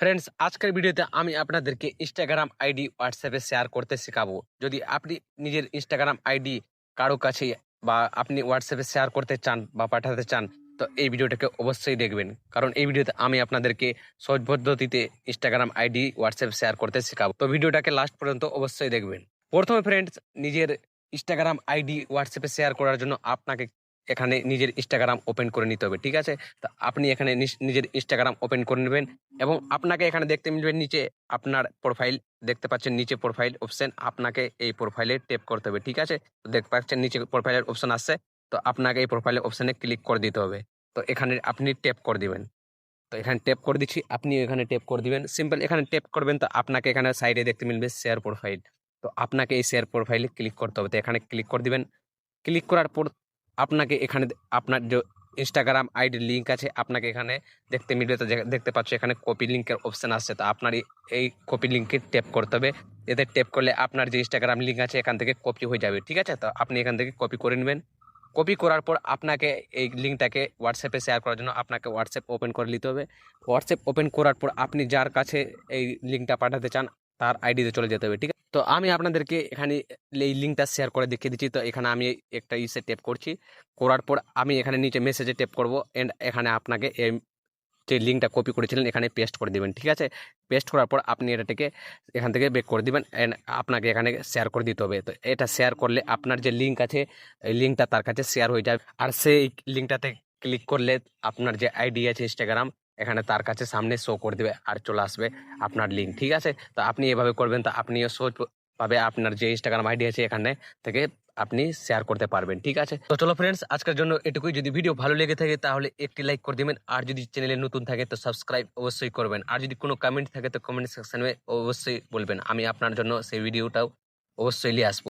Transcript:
Friends আজকের ভিডিওতে আমি আপনাদেরকে ইনস্টাগ্রাম আইডি হোয়াটসঅ্যাপে শেয়ার করতে শেখাবো। যদি আপনি নিজের ইনস্টাগ্রাম আইডি কারও কাছে বা আপনি হোয়াটসঅ্যাপে শেয়ার করতে চান বা পাঠাতে চান, তো এই ভিডিওটাকে অবশ্যই দেখবেন। কারণ এই ভিডিওতে আমি আপনাদেরকে সহজ পদ্ধতিতে ইনস্টাগ্রাম আইডি হোয়াটসঅ্যাপ শেয়ার করতে শেখাবো। তো ভিডিওটাকে লাস্ট পর্যন্ত অবশ্যই দেখবেন। প্রথমে ফ্রেন্ডস নিজের ইনস্টাগ্রাম আইডি হোয়াটসঅ্যাপে শেয়ার করার জন্য আপনাকে এখানে নিজের ইনস্টাগ্রাম ওপেন করে নিতে হবে, ঠিক আছে? তা আপনি এখানে নিজের ইনস্টাগ্রাম ওপেন করে নেবেন এবং আপনাকে এখানে দেখতে মিলবে নিচে আপনার প্রোফাইল দেখতে পাচ্ছেন নিচে প্রোফাইল অপশন আপনাকে এই প্রোফাইলে টেপ করতে হবে, ঠিক আছে? তো দেখতে পাচ্ছেন নিচে প্রোফাইলের অপশন আসছে, তো আপনাকে এই প্রোফাইলের অপশনে ক্লিক করে দিতে হবে। তো এখানে আপনি টেপ করে দিবেন। তো এখানে টেপ করে দিচ্ছি, আপনি এখানে টেপ করে দিবেন। সিম্পল এখানে টেপ করবেন তো আপনাকে এখানে সাইডে দেখতে মিলবে শেয়ার প্রোফাইল তো আপনাকে এই শেয়ার প্রোফাইলে ক্লিক করতে হবে। তো এখানে ক্লিক করে দিবেন। ক্লিক করার পর আপনাকে এখানে আপনার যে ইনস্টাগ্রাম আইডির লিঙ্ক আছে, আপনাকে এখানে দেখতে মিলবে তো দেখতে পাচ্ছ এখানে কপি লিঙ্কের অপশন আসছে। তো আপনার এই- কপি লিঙ্কে টেপ করতে হবে। এতে টেপ করলে আপনার যে ইনস্টাগ্রাম লিঙ্ক আছে, এখান থেকে কপি হয়ে যাবে, ঠিক আছে? তো আপনি এখান থেকে কপি করে নেবেন। কপি করার পর আপনাকে এই লিঙ্কটাকে হোয়াটসঅ্যাপে শেয়ার করার জন্য আপনাকে হোয়াটসঅ্যাপ ওপেন করে নিতে হবে। হোয়াটসঅ্যাপ ওপেন করার পর আপনি যার কাছে এই লিঙ্কটা পাঠাতে চান, তার আইডিতে চলে যেতে হবে, ঠিক আছে? তো আমি আপনাদেরকে এখানে এই লিঙ্কটা শেয়ার করে দেখিয়ে দিচ্ছি। তো এখানে আমি একটা ইসে টেপ করছি। করার পর আমি এখানে নিচে মেসেজে টেপ করব এন্ড এখানে আপনাকে এই যে লিঙ্কটা কপি করেছিলেন, এখানে পেস্ট করে দিবেন, ঠিক আছে? পেস্ট করার পর আপনি এটাকে এখান থেকে বেক করে দিবেন অ্যান্ড আপনাকে এখানে শেয়ার করে দিতে হবে। তো এটা শেয়ার করলে আপনার যে লিঙ্ক আছে, এই লিঙ্কটা তার কাছে শেয়ার হয়ে যাবে। আর সেই লিঙ্কটাতে ক্লিক করলে আপনার যে আইডি আছে ইনস্টাগ্রাম এখানে তার কাছে সামনে শো করে দেবে আর চলে আসবে আপনার লিঙ্ক ঠিক আছে? তো আপনি এভাবে করবেন, তো আপনিও সহজ পাবে, আপনার যে ইনস্টাগ্রাম আইডি আছে এখানে থেকে আপনি শেয়ার করতে পারবেন, ঠিক আছে? তো চলো ফ্রেন্ডস আজকের জন্য এটুকুই। যদি ভিডিও ভালো লেগে থাকে, তাহলে একটি লাইক করে দিবেন। আর যদি চ্যানেলে নতুন থাকে, তো সাবস্ক্রাইব অবশ্যই করবেন। আর যদি কোনো কমেন্ট থাকে, তো কমেন্ট সেকশনে অবশ্যই বলবেন। আমি আপনার জন্য সেই ভিডিওটাও অবশ্যই নিয়ে আসব।